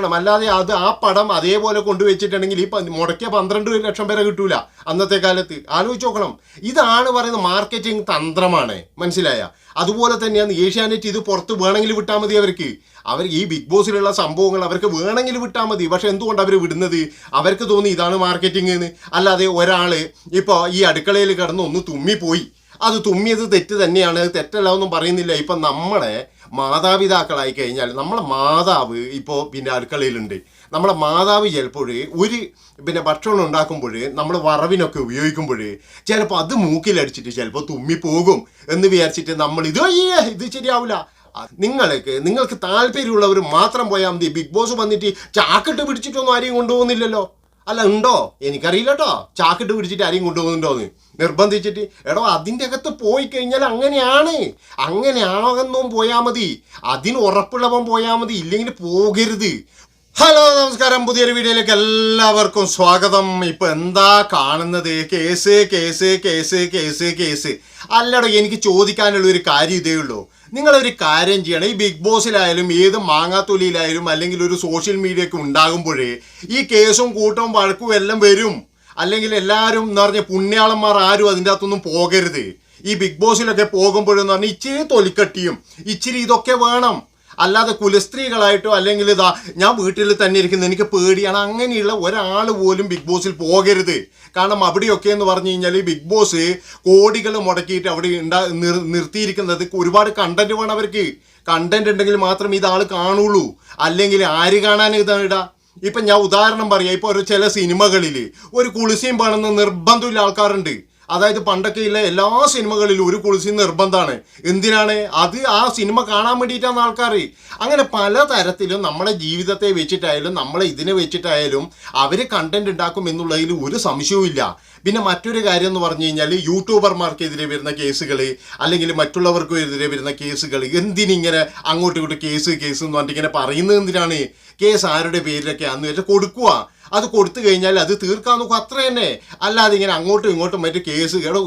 വെക്കണം അല്ലാതെ അത് ആ പടം അതേപോലെ കൊണ്ടുവച്ചിട്ടുണ്ടെങ്കിൽ ഈ മുടക്കിയ പന്ത്രണ്ട് ലക്ഷം പേരെ കിട്ടൂല അന്നത്തെ കാലത്ത്. ആലോചിച്ച് നോക്കണം. ഇതാണ് പറയുന്ന മാർക്കറ്റിംഗ് തന്ത്രമാണ്. മനസ്സിലായ? അതുപോലെ തന്നെയാണ് ഏഷ്യാനെറ്റ് ഇത് പുറത്ത് വേണമെങ്കിൽ വിട്ടാൽ മതി അവർക്ക്. അവർ ഈ ബിഗ് ബോസിലുള്ള സംഭവങ്ങൾ അവർക്ക് വേണമെങ്കിൽ വിട്ടാൽ മതി. പക്ഷെ എന്തുകൊണ്ട് അവർ വിടുന്നത്? അവർക്ക് തോന്നി ഇതാണ് മാർക്കറ്റിംഗ് എന്ന്. അല്ലാതെ ഒരാൾ ഇപ്പോൾ ഈ അടുക്കളയിൽ കിടന്ന് ഒന്ന് തുമ്മിപ്പോയി. അത് തുമ്മിയത് തെറ്റ് തന്നെയാണ്. തെറ്റല്ല ഒന്നും പറയുന്നില്ല. ഇപ്പം നമ്മളെ മാതാപിതാക്കളായി കഴിഞ്ഞാൽ നമ്മളെ മാതാവ് ഇപ്പോൾ പിന്നെ അടുക്കളയിലുണ്ട്. നമ്മളെ മാതാവ് ചിലപ്പോൾ ഒരു പിന്നെ ഭക്ഷണം ഉണ്ടാക്കുമ്പോൾ നമ്മൾ വറവിനൊക്കെ ഉപയോഗിക്കുമ്പോൾ ചിലപ്പോൾ അത് മൂക്കിലടിച്ചിട്ട് ചിലപ്പോൾ തുമ്മിപ്പോകും എന്ന് വിചാരിച്ചിട്ട് നമ്മൾ ഇത് ഇത് ശരിയാവില്ല നിങ്ങൾക്ക് നിങ്ങൾക്ക് താല്പര്യമുള്ളവർ മാത്രം പോയാൽ മതി. ബിഗ് ബോസ് വന്നിട്ട് ചാക്കിട്ട് പിടിച്ചിട്ടൊന്നും ആരെയും കൊണ്ടുപോകുന്നില്ലല്ലോ. അല്ല ഉണ്ടോ? എനിക്കറിയില്ല കേട്ടോ ചാക്കിട്ട് പിടിച്ചിട്ട് ആരെയും കൊണ്ടുപോകുന്നുണ്ടോന്ന്. നിർബന്ധിച്ചിട്ട് എടോ അതിന്റെ അകത്ത് പോയി കഴിഞ്ഞാൽ അങ്ങനെയാണ്. അങ്ങനെ എന്നും പോയാൽ മതി. അതിന് ഉറപ്പുള്ളവൻ പോയാൽ മതി. ഇല്ലെങ്കിൽ പോകരുത്. ഹലോ നമസ്കാരം. പുതിയൊരു വീഡിയോയിലേക്ക് എല്ലാവർക്കും സ്വാഗതം. ഇപ്പൊ എന്താ കാണുന്നത്? Case case case case case. അല്ലടോ എനിക്ക് ചോദിക്കാനുള്ള ഒരു കാര്യം ഇതേ ഉള്ളൂ. നിങ്ങളൊരു കാര്യം ചെയ്യണം. ഈ ബിഗ് ബോസിലായാലും ഏത് മാങ്ങാത്തൊലിയിലായാലും അല്ലെങ്കിൽ ഒരു സോഷ്യൽ മീഡിയ ഒക്കെ ഉണ്ടാകുമ്പോഴേ ഈ കേസും കൂട്ടവും വഴക്കും എല്ലാം വരും. അല്ലെങ്കിൽ എല്ലാവരും എന്ന് പറഞ്ഞ പുണ്യാളന്മാർ ആരും അതിന്റെ അകത്തൊന്നും പോകരുത്. ഈ ബിഗ് ബോസിലൊക്കെ പോകുമ്പോഴെന്ന് പറഞ്ഞാൽ ഇച്ചിരി തൊലിക്കട്ടിയും ഇച്ചിരി ഇതൊക്കെ വേണം. അല്ലാതെ കുലസ്ത്രീകളായിട്ടോ അല്ലെങ്കിൽ ഇതാ ഞാൻ വീട്ടിൽ തന്നെ ഇരിക്കുന്നത് എനിക്ക് പേടിയാണ്. അങ്ങനെയുള്ള ഒരാൾ പോലും ബിഗ് ബോസിൽ പോകരുത്. കാരണം അവിടെയൊക്കെ എന്ന് പറഞ്ഞു കഴിഞ്ഞാൽ ഈ ബിഗ് ബോസ് കോടികൾ മുടക്കിയിട്ട് അവിടെ ഉണ്ടാ നിർ- നിർത്തിയിരിക്കുന്നത് ഒരുപാട് കണ്ടന്റ് വേണം അവർക്ക്. കണ്ടന്റ് ഉണ്ടെങ്കിൽ മാത്രമേ ഇതാൾ കാണുള്ളൂ. അല്ലെങ്കിൽ ആര് കാണാൻ ഇതാണ് ഇടാ? ഇപ്പം ഞാൻ ഉദാഹരണം പറയാം. ഇപ്പോൾ ഒരു ചില സിനിമകളിൽ ഒരു കുളിസിയും വേണമെന്ന് നിർബന്ധമില്ല ആൾക്കാരുണ്ട്. അതായത് പണ്ടൊക്കെ ഉള്ള എല്ലാ സിനിമകളിലും ഒരു കുളിസി നിർബന്ധമാണ്. എന്തിനാണ്? അത് ആ സിനിമ കാണാൻ വേണ്ടിയിട്ടാണ് ആൾക്കാർ അങ്ങനെ പല തരത്തിലും നമ്മളെ ജീവിതത്തെ വെച്ചിട്ടായാലും നമ്മളെ ഇതിനെ വെച്ചിട്ടായാലും അവർ കണ്ടന്റ് ഉണ്ടാക്കും എന്നുള്ളതിൽ ഒരു സംശയവും പിന്നെ മറ്റൊരു കാര്യം എന്ന് പറഞ്ഞു കഴിഞ്ഞാൽ യൂട്യൂബർമാർക്കെതിരെ വരുന്ന കേസുകൾ അല്ലെങ്കിൽ മറ്റുള്ളവർക്കും എതിരെ വരുന്ന കേസുകൾ എന്തിനിങ്ങനെ അങ്ങോട്ടും ഇങ്ങോട്ടും കേസ് കേസ് എന്ന് പറഞ്ഞിട്ട് ഇങ്ങനെ പറയുന്നത് എന്തിനാണ്? കേസ് ആരുടെ പേരിലൊക്കെ അന്ന് വെച്ചാൽ കൊടുക്കുക അത് കൊടുത്തു കഴിഞ്ഞാൽ അത് തീർക്കാൻ നോക്കും. അത്ര തന്നെ. അല്ലാതെ ഇങ്ങനെ അങ്ങോട്ടും ഇങ്ങോട്ടും മറ്റു കേസ് എടോ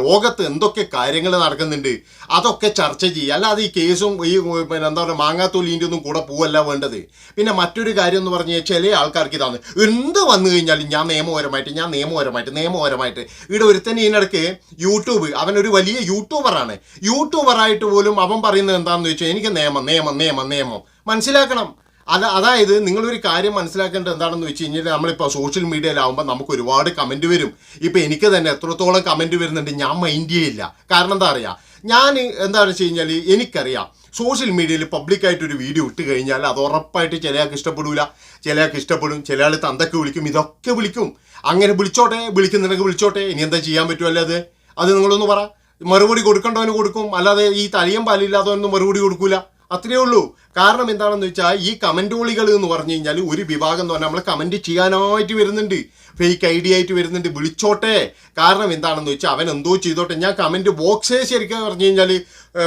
ലോകത്ത് എന്തൊക്കെ കാര്യങ്ങൾ നടക്കുന്നുണ്ട് അതൊക്കെ ചർച്ച ചെയ്യുക. അല്ലാതെ ഈ കേസും ഈ പിന്നെ എന്താ പറയുക മാങ്ങാത്തൊലിന്റെ ഒന്നും കൂടെ പോവല്ല വേണ്ടത്. പിന്നെ മറ്റൊരു കാര്യം എന്ന് പറഞ്ഞാൽ ചില ആൾക്കാർക്ക് ഇതാണ്. എന്ത് വന്നു കഴിഞ്ഞാലും ഞാൻ നിയമപരമായിട്ട് ഞാൻ നിയമപരമായിട്ട് നിയമപരമായിട്ട്. ഇവിടെ ഒരുത്തന്നെ ഇതിനിടയ്ക്ക് യൂട്യൂബ് അവനൊരു വലിയ യൂട്യൂബറാണ് യൂട്യൂബറായിട്ട് പോലും അവൻ പറയുന്നത് എന്താണെന്ന് വെച്ചാൽ എനിക്ക് നിയമം നിയമം നിയമം നിയമം. മനസ്സിലാക്കണം. അത് അതായത് നിങ്ങളൊരു കാര്യം മനസ്സിലാക്കേണ്ടത് എന്താണെന്ന് വെച്ച് കഴിഞ്ഞാൽ നമ്മളിപ്പോൾ സോഷ്യൽ മീഡിയയിലാവുമ്പോൾ നമുക്ക് ഒരുപാട് കമന്റ് വരും. ഇപ്പോൾ എനിക്ക് തന്നെ എത്രത്തോളം കമന്റ് വരുന്നുണ്ട് ഞാൻ മൈൻഡ് ചെയ്യില്ല കാരണം എന്താ അറിയാം? ഞാൻ എന്താണെന്ന് വെച്ച് കഴിഞ്ഞാൽ എനിക്കറിയാം. സോഷ്യൽ മീഡിയയിൽ പബ്ലിക്കായിട്ടൊരു വീഡിയോ ഇട്ട് കഴിഞ്ഞാൽ അത് ഉറപ്പായിട്ട് ചിലയാൾക്ക് ഇഷ്ടപ്പെടില്ല ചിലയാൾക്ക് ഇഷ്ടപ്പെടും. ചില ആൾ തന്തക്ക് വിളിക്കും. ഇതൊക്കെ വിളിക്കും. അങ്ങനെ വിളിച്ചോട്ടെ വിളിക്കുന്നുണ്ടെങ്കിൽ വിളിച്ചോട്ടെ. ഇനി എന്താ ചെയ്യാൻ പറ്റുമല്ലോ അത്? അത് നിങ്ങളൊന്ന് പറ. മറുപടി കൊടുക്കേണ്ടവന് കൊടുക്കും. അല്ലാതെ ഈ തലയും പാലില്ലാത്തവനൊന്നും മറുപടി കൊടുക്കൂല. അത്രയേ ഉള്ളൂ. കാരണം എന്താണെന്ന് വെച്ചാൽ ഈ കമന്റോളികൾ എന്ന് പറഞ്ഞു കഴിഞ്ഞാൽ ഒരു വിഭാഗം എന്ന് പറഞ്ഞാൽ നമ്മൾ കമന്റ് ചെയ്യാനായിട്ട് വരുന്നുണ്ട്. ഫേക്ക് ഐ ഡി ആയിട്ട് വരുന്നുണ്ട്. വിളിച്ചോട്ടെ. കാരണം എന്താണെന്ന് വെച്ചാൽ അവൻ എന്തോ ചെയ്തോട്ടെ. ഞാൻ കമന്റ് ബോക്സേ ശരിക്കും പറഞ്ഞു കഴിഞ്ഞാൽ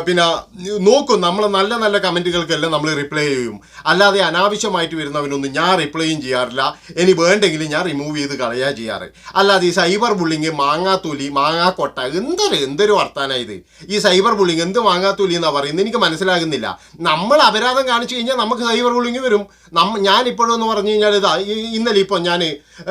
പിന്നെ നോക്കും നമ്മൾ നല്ല നല്ല കമന്റുകൾക്കെല്ലാം നമ്മൾ റിപ്ലൈ ചെയ്യും. അല്ലാതെ അനാവശ്യമായിട്ട് വരുന്നവനൊന്നും ഞാൻ റിപ്ലൈയും ചെയ്യാറില്ല. ഇനി വേണ്ടെങ്കിലും ഞാൻ റിമൂവ് ചെയ്ത് കളയാ ചെയ്യാറ്. അല്ലാതെ ഈ സൈബർ ബുള്ളിങ് മാങ്ങാത്തൊലി മാങ്ങാക്കൊട്ട എന്തൊരു എന്തൊരു വർത്താനായത് ഈ സൈബർ ബുള്ളിങ് എന്ത് മാങ്ങാത്തൊലി എന്നാണ് പറയുന്നത്? എനിക്ക് മനസ്സിലാകുന്നില്ല. നമ്മൾ അപരാധം കാണിച്ചു കഴിഞ്ഞാൽ നമുക്ക് സൈബർ ബുള്ളിങ് വരും. നമ്മ എന്ന് പറഞ്ഞു കഴിഞ്ഞാൽ ഇതാ ഇന്നലെ ഇപ്പോൾ ഞാൻ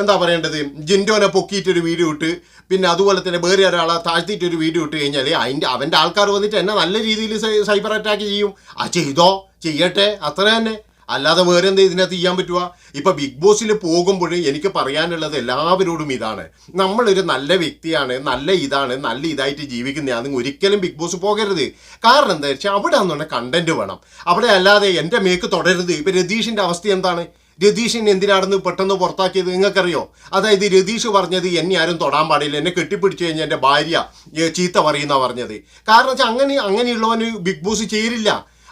എന്താ പറയേണ്ടത്? ജിൻഡോനെ പൊക്കിയിട്ടൊരു വീഡിയോ ഇട്ട് പിന്നെ അതുപോലെ തന്നെ വേറെ ഒരാളെ താഴ്ത്തിയിട്ട് ഒരു വീഡിയോ ഇട്ട് കഴിഞ്ഞാൽ അതിന്റെ അവന്റെ ആൾക്കാർ വന്നിട്ട് എന്നെ നല്ല രീതിയിൽ സൈബർ അറ്റാക്ക് ചെയ്യും. ആ ചെയ്തോ? ചെയ്യട്ടെ. അത്ര തന്നെ. അല്ലാതെ വേറെ എന്താ ഇതിനകത്ത് ചെയ്യാൻ പറ്റുക? ഇപ്പം ബിഗ് ബോസിൽ പോകുമ്പോൾ എനിക്ക് പറയാനുള്ളത് എല്ലാവരോടും ഇതാണ്. നമ്മളൊരു നല്ല വ്യക്തിയാണ് നല്ല ഇതാണ് നല്ല ഇതായിട്ട് ജീവിക്കുന്നതാണ് ഒരിക്കലും ബിഗ് ബോസ് പോകരുത്. കാരണം എന്താ വെച്ചാൽ അവിടെ അന്നുകൊണ്ട് കണ്ടന്റ് വേണം. അവിടെ അല്ലാതെ എന്റെ മേക്ക് തുടരുത്. ഇപ്പം രതീഷിന്റെ അവസ്ഥ എന്താണ്? രതീഷിനെ എന്തിനാണെന്ന് പെട്ടെന്ന് പുറത്താക്കിയത് നിങ്ങൾക്കറിയോ? അതായത് രതീഷ് പറഞ്ഞത് എന്നെ ആരും തൊടാൻ പാടില്ല. എന്നെ കെട്ടിപ്പിടിച്ചു കഴിഞ്ഞാൽ എന്റെ ഭാര്യ ചീത്ത പറയുന്ന പറഞ്ഞത്. കാരണം വെച്ചാൽ അങ്ങനെ അങ്ങനെയുള്ളവന് ബിഗ് ബോസ് ചേരില്ല.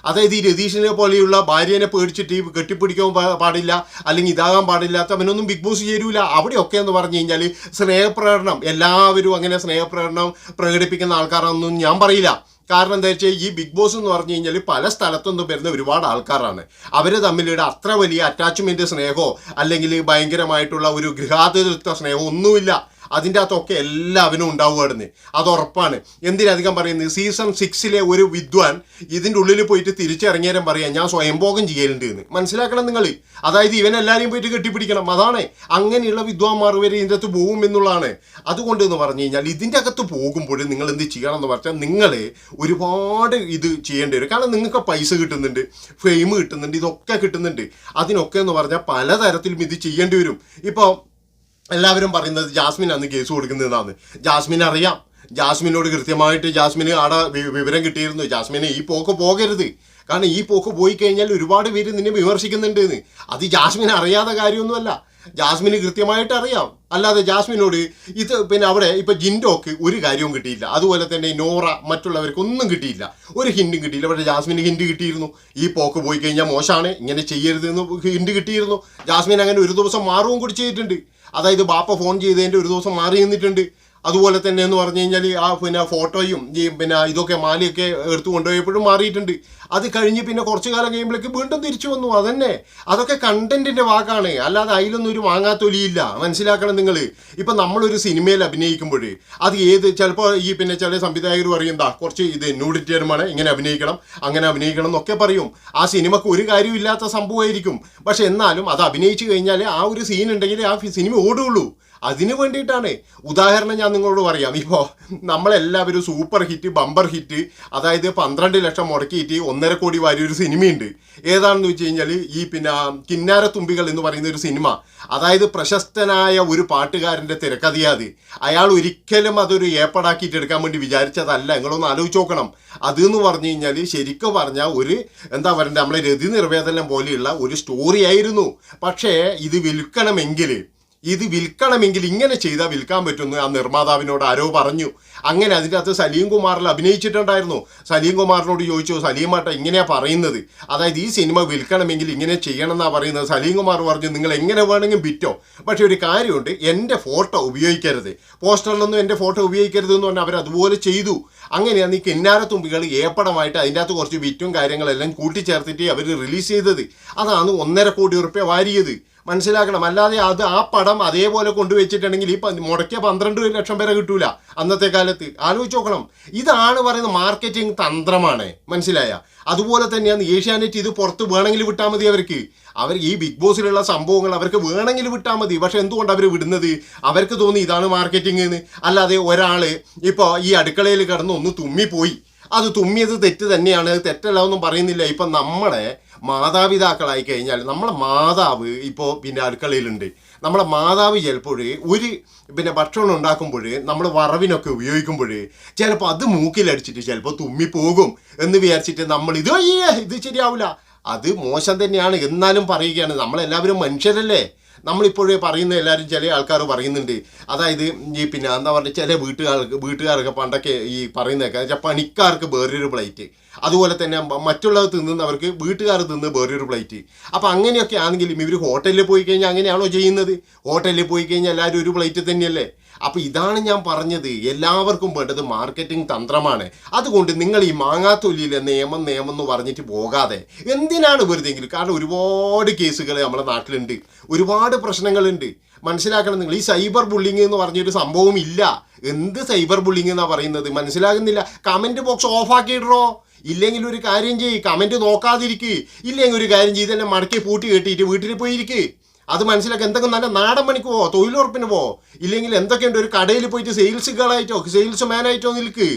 അതായത് ഈ രതീഷിനെ പോലെയുള്ള ഭാര്യനെ പേടിച്ചിട്ട് ഈ കെട്ടിപ്പിടിക്കാൻ പാടില്ല അല്ലെങ്കിൽ ഇതാകാൻ പാടില്ലാത്തവനൊന്നും ബിഗ് ബോസ് ചേരൂല. അവിടെയൊക്കെ എന്ന് പറഞ്ഞു കഴിഞ്ഞാൽ സ്നേഹപ്രകടനം എല്ലാവരും അങ്ങനെ സ്നേഹപ്രകടനം പ്രകടിപ്പിക്കുന്ന ആൾക്കാരാണെന്നും ഞാൻ പറയില്ല. കാരണം എന്താ വെച്ചാൽ ഈ ബിഗ് ബോസ് എന്ന് പറഞ്ഞു കഴിഞ്ഞാൽ പല സ്ഥലത്തുനിന്ന് വരുന്ന ഒരുപാട് ആൾക്കാരാണ്. അവർ തമ്മിലുള്ള അത്ര വലിയ അറ്റാച്ച്മെന്റ് സ്നേഹമോ അല്ലെങ്കിൽ ഭയങ്കരമായിട്ടുള്ള ഒരു ഗൃഹാതുരത്വ സ്നേഹമോ ഒന്നുമില്ല. അതിന്റെ അകത്തൊക്കെ എല്ലാവരും ഉണ്ടാവുകയായിരുന്നു അത് ഉറപ്പാണ്. എന്തിനധികം പറയുന്നത്? സീസൺ സിക്സിലെ ഒരു വിദ്വാൻ ഇതിന്റെ ഉള്ളിൽ പോയിട്ട് തിരിച്ചിറങ്ങിയാലും പറയാം ഞാൻ സ്വയംഭോഗം ചെയ്യലുണ്ട് എന്ന്. മനസ്സിലാക്കണം നിങ്ങൾ അതായത് ഇവൻ എല്ലാവരെയും പോയിട്ട് കെട്ടിപ്പിടിക്കണം. അതാണ്. അങ്ങനെയുള്ള വിദ്വാൻമാർ വരെ ഇതിന്റെ അകത്ത് പോകും എന്നുള്ളതാണ്. അതുകൊണ്ട് എന്ന് പറഞ്ഞു കഴിഞ്ഞാൽ ഇതിന്റെ അകത്ത് പോകുമ്പോൾ നിങ്ങൾ എന്ത് ചെയ്യണം എന്ന് പറഞ്ഞാൽ നിങ്ങൾ ഒരുപാട് ഇത് ചെയ്യേണ്ടി വരും. കാരണം നിങ്ങൾക്ക് പൈസ കിട്ടുന്നുണ്ട് ഫെയിം കിട്ടുന്നുണ്ട് ഇതൊക്കെ കിട്ടുന്നുണ്ട്. അതിനൊക്കെ എന്ന് പറഞ്ഞാൽ പലതരത്തിലും ഇത് ചെയ്യേണ്ടി വരും. ഇപ്പോൾ എല്ലാവരും പറയുന്നത് ജാസ്മിൻ അന്ന് കേസ് കൊടുക്കുന്നതാണ് ജാസ്മിൻ അറിയാം. ജാസ്മിനോട് കൃത്യമായിട്ട് ജാസ്മിന് ആടെ വിവരം കിട്ടിയിരുന്നു. ജാസ്മിന് ഈ പോക്ക് പോകരുത്. കാരണം ഈ പോക്ക് പോയി കഴിഞ്ഞാൽ ഒരുപാട് പേര് നിന്നെ വിമർശിക്കുന്നുണ്ട് എന്ന് അത് ജാസ്മിൻ അറിയാത്ത കാര്യമൊന്നുമല്ല. ജാസ്മിന് കൃത്യമായിട്ട് അറിയാം. അല്ലാതെ ജാസ്മിനോട് ഇത് പിന്നെ അവിടെ ഇപ്പൊ ജിൻഡോക്ക് ഒരു കാര്യവും കിട്ടിയില്ല. അതുപോലെ തന്നെ നോറ മറ്റുള്ളവർക്ക് ഒന്നും കിട്ടിയില്ല. ഒരു ഹിൻഡും കിട്ടിയില്ല. പക്ഷേ ജാസ്മിന് ഹിൻഡ് കിട്ടിയിരുന്നു. ഈ പോക്ക് പോയി കഴിഞ്ഞാൽ മോശമാണ്. ഇങ്ങനെ ചെയ്യരുത് എന്ന് ഹിൻഡ് കിട്ടിയിരുന്നു. ജാസ്മിൻ അങ്ങനെ ഒരു ദിവസം മാറുകയും കൂടി ചെയ്തിട്ടുണ്ട്. അതായത് ബാപ്പ ഫോൺ ചെയ്തതിന്റെ ഒരു ദിവസം മാറി നിന്നിട്ടുണ്ട്. അതുപോലെ തന്നെ എന്ന് പറഞ്ഞു കഴിഞ്ഞാൽ ആ പിന്നെ ഫോട്ടോയും ഈ പിന്നെ ഇതൊക്കെ മാലയൊക്കെ എടുത്തു കൊണ്ടുപോയപ്പോഴും മാറിയിട്ടുണ്ട്. അത് കഴിഞ്ഞ് പിന്നെ കുറച്ച് കാലം കഴിയുമ്പോഴേക്ക് വീണ്ടും തിരിച്ചു വന്നു. അതന്നെ. അതൊക്കെ കണ്ടന്റിന്റെ വാക്കാണ്. അല്ലാതെ അതിലൊന്നും ഒരു വാങ്ങാത്തൊലിയില്ല മനസ്സിലാക്കണം നിങ്ങൾ ഇപ്പം നമ്മളൊരു സിനിമയിൽ അഭിനയിക്കുമ്പോൾ അത് ഏത് ചിലപ്പോൾ ഈ പിന്നെ ചില സംവിധായകർ പറയും എന്താ കുറച്ച് ഇത് ന്യൂഡിറ്റേറുമാണ് ഇങ്ങനെ അഭിനയിക്കണം അങ്ങനെ അഭിനയിക്കണം എന്നൊക്കെ പറയും. ആ സിനിമക്ക് ഒരു കാര്യമില്ലാത്ത സംഭവമായിരിക്കും. പക്ഷെ എന്നാലും അത് അഭിനയിച്ചു കഴിഞ്ഞാൽ ആ ഒരു സീൻ ഉണ്ടെങ്കിൽ ആ സിനിമ ഓടുകയുള്ളൂ അതിനു വേണ്ടിയിട്ടാണ്. ഉദാഹരണം ഞാൻ നിങ്ങളോട് പറയാം. ഇപ്പോൾ നമ്മളെല്ലാവരും സൂപ്പർ ഹിറ്റ് ബമ്പർ ഹിറ്റ് അതായത് പന്ത്രണ്ട് ലക്ഷം മുടക്കിയിട്ട് ഒന്നര കോടി വാരി ഒരു സിനിമയുണ്ട്. ഏതാണെന്ന് വെച്ച് കഴിഞ്ഞാൽ ഈ പിന്നെ കിന്നാരത്തുമ്പികൾ എന്ന് പറയുന്ന ഒരു സിനിമ. അതായത് പ്രശസ്തനായ ഒരു പാട്ടുകാരന്റെ തിരക്കഥയാത് അയാൾ ഒരിക്കലും അതൊരു ഏപ്പടാക്കിയിട്ട് എടുക്കാൻ വേണ്ടി വിചാരിച്ചതല്ല. നിങ്ങളൊന്ന് ആലോചിച്ച് നോക്കണം. അത് എന്ന് പറഞ്ഞു കഴിഞ്ഞാൽ ശരിക്കും പറഞ്ഞാൽ ഒരു എന്താ പറയുക നമ്മളെ രതി നിർവേദനം പോലെയുള്ള ഒരു സ്റ്റോറി ആയിരുന്നു. പക്ഷേ ഇത് വിൽക്കണമെങ്കിൽ ഇത് വിൽക്കണമെങ്കിൽ ഇങ്ങനെ ചെയ്താൽ വിൽക്കാൻ പറ്റുമെന്ന് ആ നിർമ്മാതാവിനോട് ആരോ പറഞ്ഞു. അങ്ങനെ അതിന്റെ അകത്ത് സലീം കുമാറിൽ അഭിനയിച്ചിട്ടുണ്ടായിരുന്നു. സലീം കുമാറിനോട് ചോദിച്ചു സലീം മാട്ട ഇങ്ങനെയാ പറയുന്നത്? അതായത് ഈ സിനിമ വിൽക്കണമെങ്കിൽ ഇങ്ങനെ ചെയ്യണം എന്നാണ് പറയുന്നത്? സലീം കുമാർ പറഞ്ഞു നിങ്ങൾ എങ്ങനെ വേണമെങ്കിൽ വിറ്റോ? പക്ഷെ ഒരു കാര്യമുണ്ട് എന്റെ ഫോട്ടോ ഉപയോഗിക്കരുത്. പോസ്റ്ററിലൊന്നും എന്റെ ഫോട്ടോ ഉപയോഗിക്കരുത് എന്ന് പറഞ്ഞാൽ അവർ അതുപോലെ ചെയ്തു. അങ്ങനെയാണ് ഈ കിന്നാരത്തുമ്പികൾ ഏപ്പടമായിട്ട് അതിന്റെ അകത്ത് കുറച്ച് വിറ്റും കാര്യങ്ങളെല്ലാം കൂട്ടിച്ചേർത്തിട്ട് അവർ റിലീസ് ചെയ്തത്. അതാണ് ഒന്നര കോടി ഉറുപ്പ്യ വാരിയത്. മനസ്സിലാക്കണം. അല്ലാതെ അത് ആ പടം അതേപോലെ കൊണ്ടുവച്ചിട്ടുണ്ടെങ്കിൽ ഈ മുടക്കിയ പന്ത്രണ്ട് ലക്ഷം പേരെ കിട്ടൂല അന്നത്തെ കാലത്ത്. ആലോചിച്ച് നോക്കണം. ഇതാണ് പറയുന്നത് മാർക്കറ്റിംഗ് തന്ത്രമാണ്. മനസ്സിലായ? അതുപോലെ തന്നെയാണ് ഏഷ്യാനെറ്റ് ഇത് പുറത്ത് വേണമെങ്കിൽ വിട്ടാൽ മതി അവർക്ക്. അവർ ഈ ബിഗ് ബോസിലുള്ള സംഭവങ്ങൾ അവർക്ക് വേണമെങ്കിൽ വിട്ടാൽ മതി. പക്ഷെ എന്തുകൊണ്ട് അവർ വിടുന്നത്? അവർക്ക് തോന്നി ഇതാണ് മാർക്കറ്റിംഗ് എന്ന് അല്ലാതെ ഒരാൾ ഇപ്പോൾ ഈ അടുക്കളയിൽ കിടന്ന് ഒന്ന് തുമ്മിപ്പോയി. അത് തുമ്മിയത് തെറ്റ് തന്നെയാണ് അത് തെറ്റല്ല ഒന്നും പറയുന്നില്ല. ഇപ്പം നമ്മളെ മാതാപിതാക്കളായി കഴിഞ്ഞാൽ നമ്മളെ മാതാവ് ഇപ്പോൾ പിന്നെ അടുക്കളയിലുണ്ട്. നമ്മളെ മാതാവ് ചിലപ്പോൾ ഒരു പിന്നെ ഭക്ഷണം ഉണ്ടാക്കുമ്പോൾ നമ്മൾ വറവിനൊക്കെ ഉപയോഗിക്കുമ്പോൾ ചിലപ്പോൾ അത് മൂക്കിലടിച്ചിട്ട് ചിലപ്പോൾ തുമ്മിപ്പോകും എന്ന് വിചാരിച്ചിട്ട് നമ്മൾ ഇത് ഇത് ശരിയാവില്ല അത് മോശം തന്നെയാണ്. എന്നാലും പറയുകയാണ് നമ്മളെല്ലാവരും മനുഷ്യരല്ലേ? നമ്മളിപ്പോഴേ പറയുന്ന എല്ലാവരും ചില ആൾക്കാർ പറയുന്നുണ്ട്. അതായത് ഈ പിന്നെ എന്താ പറയുക ചില വീട്ടുകാർക്ക് വീട്ടുകാരൊക്കെ പണ്ടൊക്കെ ഈ പറയുന്നതൊക്കെ വെച്ചാൽ പണിക്കാർക്ക് വേറൊരു പ്ലേറ്റ് അതുപോലെ തന്നെ മറ്റുള്ളവർ തിന്നുന്നവർക്ക് വീട്ടുകാർ തിന്ന് വേറൊരു പ്ലേറ്റ് അപ്പോൾ അങ്ങനെയൊക്കെ ആണെങ്കിലും ഇവർ ഹോട്ടലിൽ പോയി കഴിഞ്ഞാൽ അങ്ങനെയാണോ ചെയ്യുന്നത്? ഹോട്ടലിൽ പോയി കഴിഞ്ഞാൽ എല്ലാവരും ഒരു പ്ലേറ്റ് തന്നെയല്ലേ? അപ്പോൾ ഇതാണ് ഞാൻ പറഞ്ഞത്. എല്ലാവർക്കും വേണ്ടത് മാർക്കറ്റിംഗ് തന്ത്രമാണ്. അതുകൊണ്ട് നിങ്ങൾ ഈ മാങ്ങാത്തൊല്ലിയിലെ നിയമം നിയമം എന്ന് പറഞ്ഞിട്ട് പോകാതെ എന്തിനാണ് വെറുതെങ്കിലും കാരണം ഒരുപാട് കേസുകൾ നമ്മുടെ നാട്ടിലുണ്ട്. ഒരുപാട് പ്രശ്നങ്ങളുണ്ട്. മനസ്സിലാക്കണം നിങ്ങൾ. ഈ സൈബർ ബുള്ളിങ് എന്ന് പറഞ്ഞൊരു സംഭവം ഇല്ല. എന്ത് സൈബർ ബുള്ളിങ് എന്നാ പറയുന്നത്? മനസ്സിലാകുന്നില്ല. കമന്റ് ബോക്സ് ഓഫ് ആക്കിയിടറോ ഇല്ലെങ്കിൽ ഒരു കാര്യം ചെയ്യ്. കമന്റ് നോക്കാതിരിക്കുക ഇല്ലെങ്കിൽ ഒരു കാര്യം ചെയ്ത് തന്നെ മടക്കി പൂട്ടി കെട്ടിയിട്ട് വീട്ടിൽ പോയിരിക്ക്. അത് മനസ്സിലാക്കി എന്തെങ്കിലും നല്ല നാടൻ പണിക്ക് പോവോ? തൊഴിലുറപ്പിന് പോവോ? ഇല്ലെങ്കിൽ എന്തൊക്കെയുണ്ട്? ഒരു കടയിൽ പോയിട്ട് സെയിൽസ് ഗേളായിട്ടോ സെയിൽസ് മാനായിട്ടോ നിൽക്ക്.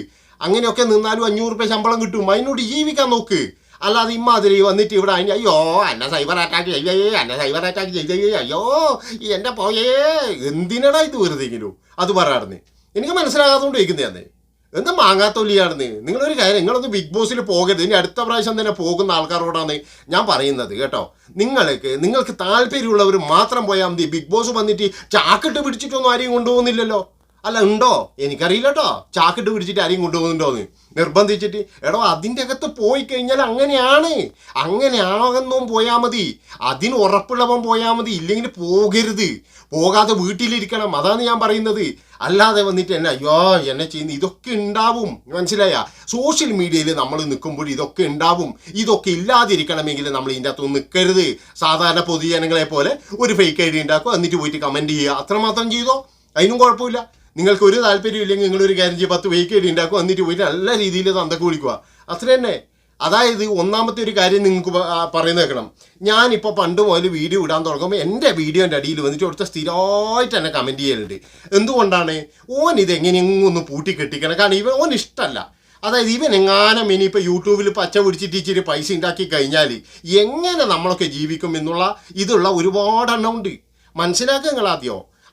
അങ്ങനെയൊക്കെ നിന്നാലും അഞ്ഞൂറ് രൂപ ശമ്പളം കിട്ടും. അതിനോട് ജീവിക്കാൻ നോക്ക്. അല്ലാതെ ഇമ്മാതിരി വന്നിട്ട് ഇവിടെ അതിന് അയ്യോ എന്നെ സൈബർ അറ്റാക്ക് ചെയ്യേ എന്നെ സൈബർ അറ്റാക്ക് ചെയ്യേ അയ്യോ എന്റെ പോയേ. എന്തിനടാ ഇത് വെറുതെങ്കിലും അത് പറയാറുണ്ട് എനിക്ക് മനസ്സിലാകാതുകൊണ്ട് ചോദിക്കുന്നതാണ് എന്താ മാങ്ങാത്തൊല്ലിയാണെന്ന് നിങ്ങളൊരു കാര്യം നിങ്ങളൊന്ന് ബിഗ് ബോസിൽ പോകരുത്. ഇനി അടുത്ത പ്രാവശ്യം തന്നെ പോകുന്ന ആൾക്കാരോടാണ് ഞാൻ പറയുന്നത് കേട്ടോ. നിങ്ങൾക്ക് നിങ്ങൾക്ക് താല്പര്യമുള്ളവർ മാത്രം പോയാൽ മതി. ബിഗ് ബോസ് വന്നിട്ട് ചാക്കിട്ട് പിടിച്ചിട്ടൊന്നും ആരെയും കൊണ്ടുപോകുന്നില്ലല്ലോ. അല്ല ഉണ്ടോ? എനിക്കറിയില്ല കേട്ടോ ചാക്കിട്ട് പിടിച്ചിട്ട് ആരെയും കൊണ്ടുപോകുന്നുണ്ടോന്ന്. നിർബന്ധിച്ചിട്ട് എടോ അതിന്റെ അകത്ത് പോയി കഴിഞ്ഞാൽ അങ്ങനെയാണ്. അങ്ങനെ പോയാൽ മതി. അതിന് ഉറപ്പുള്ളവൻ പോയാൽ മതി. ഇല്ലെങ്കിൽ പോകരുത്. പോകാതെ വീട്ടിലിരിക്കണം. അതാണ് ഞാൻ പറയുന്നത്. അല്ലാതെ വന്നിട്ട് എന്നെ അയ്യോ എന്നെ ചെയ്യുന്ന ഇതൊക്കെ ഉണ്ടാവും. മനസ്സിലായ? സോഷ്യൽ മീഡിയയിൽ നമ്മൾ നിൽക്കുമ്പോൾ ഇതൊക്കെ ഉണ്ടാവും. ഇതൊക്കെ ഇല്ലാതിരിക്കണമെങ്കിൽ നമ്മൾ ഇതിന്റെ അകത്ത് നിൽക്കരുത്. സാധാരണ പൊതുജനങ്ങളെ പോലെ ഒരു ഫേക്ക് ഐ ഡി ഉണ്ടാക്കുക. എന്നിട്ട് പോയിട്ട് കമന്റ് ചെയ്യുക. അത്രമാത്രം ചെയ്തോ? അതിനും കുഴപ്പമില്ല. നിങ്ങൾക്ക് ഒരു താല്പര്യം ഇല്ലെങ്കിൽ നിങ്ങളൊരു കാര്യം ചെയ്യും പത്ത് വെയ്ക്ക് വേണ്ടി ഉണ്ടാക്കും എന്നിട്ട് പോയിട്ട് നല്ല രീതിയിൽ തന്തക്ക് വിളിക്കുക. അത്ര തന്നെ. അതായത് ഒന്നാമത്തെ ഒരു കാര്യം നിങ്ങൾക്ക് പറയുന്നത് കേൾക്കണം. ഞാനിപ്പോൾ പണ്ട് മുതൽ വീഡിയോ ഇടാൻ തുടങ്ങുമ്പോൾ എന്റെ വീഡിയോന്റെ അടിയിൽ വന്നിട്ട് അവിടുത്തെ സ്ഥിരമായിട്ട് എന്നെ കമന്റ് ചെയ്യലുണ്ട്. എന്തുകൊണ്ടാണ്? ഓൻ ഇത് എങ്ങനെയെങ്കിലും ഒന്ന് പൂട്ടി കെട്ടിക്കണം. കാരണം ഇവൻ ഓൻ ഇഷ്ടമല്ല അതായത് ഇവൻ എങ്ങാനും ഇനിയിപ്പോൾ യൂട്യൂബിൽ പച്ച പിടിച്ചിട്ട് ഇച്ചിരി പൈസ ഉണ്ടാക്കി കഴിഞ്ഞാൽ എങ്ങനെ നമ്മളൊക്കെ ജീവിക്കും എന്നുള്ള ഇതുള്ള ഒരുപാട് എണ്ണമുണ്ട് മനസ്സിലാക്കുക നിങ്ങൾ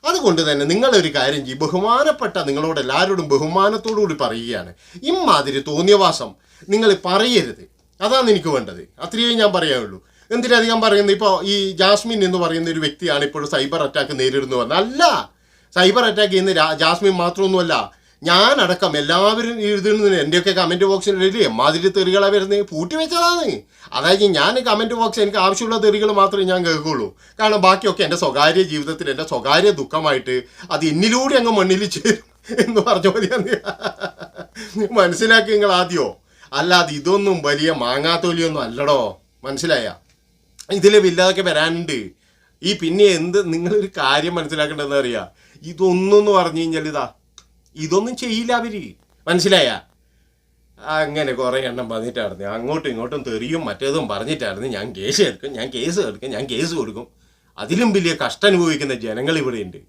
അതുകൊണ്ട് തന്നെ നിങ്ങളൊരു കാര്യം ചെയ്യും. ബഹുമാനപ്പെട്ട നിങ്ങളോട് എല്ലാവരോടും ബഹുമാനത്തോടു കൂടി പറയുകയാണ്. ഇമ്മാതിരി തോന്നിയവാസം നിങ്ങൾ പറയരുത്. അതാണ് എനിക്ക് വേണ്ടത്. അത്രയേ ഞാൻ പറയാനുള്ളൂ. എന്തിനധികം പറയുന്നത്? ഇപ്പോൾ ഈ ജാസ്മിൻ എന്ന് പറയുന്ന ഒരു വ്യക്തിയാണ് ഇപ്പോൾ സൈബർ അറ്റാക്ക് നേരിടുന്നു പറഞ്ഞാൽ അല്ല സൈബർ അറ്റാക്ക് ചെയ്യുന്ന ജാസ്മിൻ മാത്രമൊന്നുമല്ല. ഞാനടക്കം എല്ലാവരും എഴുതുന്നത് എന്റെയൊക്കെ കമന്റ് ബോക്സിൽ എഴുതി എമ്മാതിരി തെറികളാണ് വരുന്നത് പൂട്ടി വെച്ചതാണ്. അതായത് ഞാൻ കമന്റ് ബോക്സ് എനിക്ക് ആവശ്യമുള്ള തെറികൾ മാത്രമേ ഞാൻ കേൾക്കുള്ളൂ. കാരണം ബാക്കിയൊക്കെ എന്റെ സ്വകാര്യ ജീവിതത്തിൽ എന്റെ സ്വകാര്യ ദുഃഖമായിട്ട് അത് എന്നിലൂടെ അങ്ങ് മണ്ണിൽ ചേരും എന്ന് പറഞ്ഞ മതിയാണ് മനസ്സിലാക്കി നിങ്ങൾ ആദ്യമോ അല്ലാതെ ഇതൊന്നും വലിയ മാങ്ങാത്തൊലിയൊന്നും അല്ലടോ. മനസ്സിലായ? ഇതിൽ വലുതൊക്കെ വരാനുണ്ട്. ഈ പിന്നെ എന്ത് നിങ്ങളൊരു കാര്യം മനസ്സിലാക്കേണ്ടതെന്ന് അറിയാം? ഇതൊന്നും എന്ന് പറഞ്ഞു കഴിഞ്ഞാൽ ഇതാ ഇതൊന്നും ചെയ്യില്ല അവർ. മനസ്സിലായ? അങ്ങനെ കുറേ എണ്ണം പറഞ്ഞിട്ടായിരുന്നു. അങ്ങോട്ടും ഇങ്ങോട്ടും തെറിയും മറ്റേതും പറഞ്ഞിട്ടായിരുന്നു. ഞാൻ കേസ് എടുക്കും ഞാൻ കേസ് എടുക്കും ഞാൻ കേസ് കൊടുക്കും. അതിലും വലിയ കഷ്ടം അനുഭവിക്കുന്ന ജനങ്ങൾ ഇവിടെയുണ്ട്.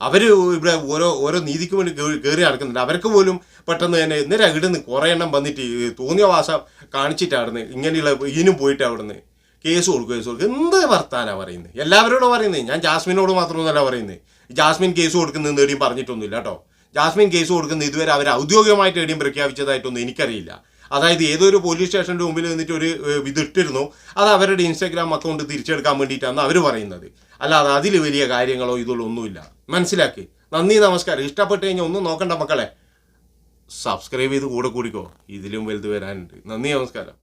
അവർ ഇവിടെ ഓരോ ഓരോ നീതിക്ക് വേണ്ടി കയറി നടക്കുന്നുണ്ട്. അവർക്ക് പോലും പെട്ടെന്ന് തന്നെ ഇന്നലെ ഇവിടുന്ന് കുറേ എണ്ണം വന്നിട്ട് തോന്നിയ വാസം കാണിച്ചിട്ടായിരുന്നു ഇങ്ങനെയുള്ള ഇനും പോയിട്ട് അവിടുന്ന് കേസ് കൊടുക്കും കേസ് കൊടുക്കും. എന്ത് വർത്താനാണ് പറയുന്നത് എല്ലാവരോടും പറയുന്നത് ഞാൻ ജാസ്മിനോട് മാത്രമൊന്നുമല്ല പറയുന്നത് ജാസ്മിൻ കേസ് കൊടുക്കുന്ന നേടിയും പറഞ്ഞിട്ടൊന്നുമില്ല കേട്ടോ. ജാസ്മിൻ കേസ് കൊടുക്കുന്ന ഇതുവരെ അവർ ഔദ്യോഗികമായിട്ട് എവിടെയും പ്രഖ്യാപിച്ചതായിട്ടൊന്നും എനിക്കറിയില്ല. അതായത് ഏതൊരു പോലീസ് സ്റ്റേഷന്റെ മുമ്പിൽ നിന്നിട്ട് ഒരു വിതിട്ടിരുന്നു അത് അവരുടെ ഇൻസ്റ്റാഗ്രാം അക്കൗണ്ട് തിരിച്ചെടുക്കാൻ വേണ്ടിയിട്ടാണ് അവർ പറയുന്നത്. അല്ലാതെ അതിൽ വലിയ കാര്യങ്ങളോ ഇതുള്ളോ ഒന്നുമില്ല. മനസ്സിലാക്കി? നന്ദി നമസ്കാരം. ഇഷ്ടപ്പെട്ട് കഴിഞ്ഞാൽ ഒന്നും നോക്കണ്ട മക്കളെ. സബ്സ്ക്രൈബ് ചെയ്ത് കൂടെ കൂടിക്കോ. ഇതിലും വലുത് വരാനുണ്ട്. നന്ദി നമസ്കാരം.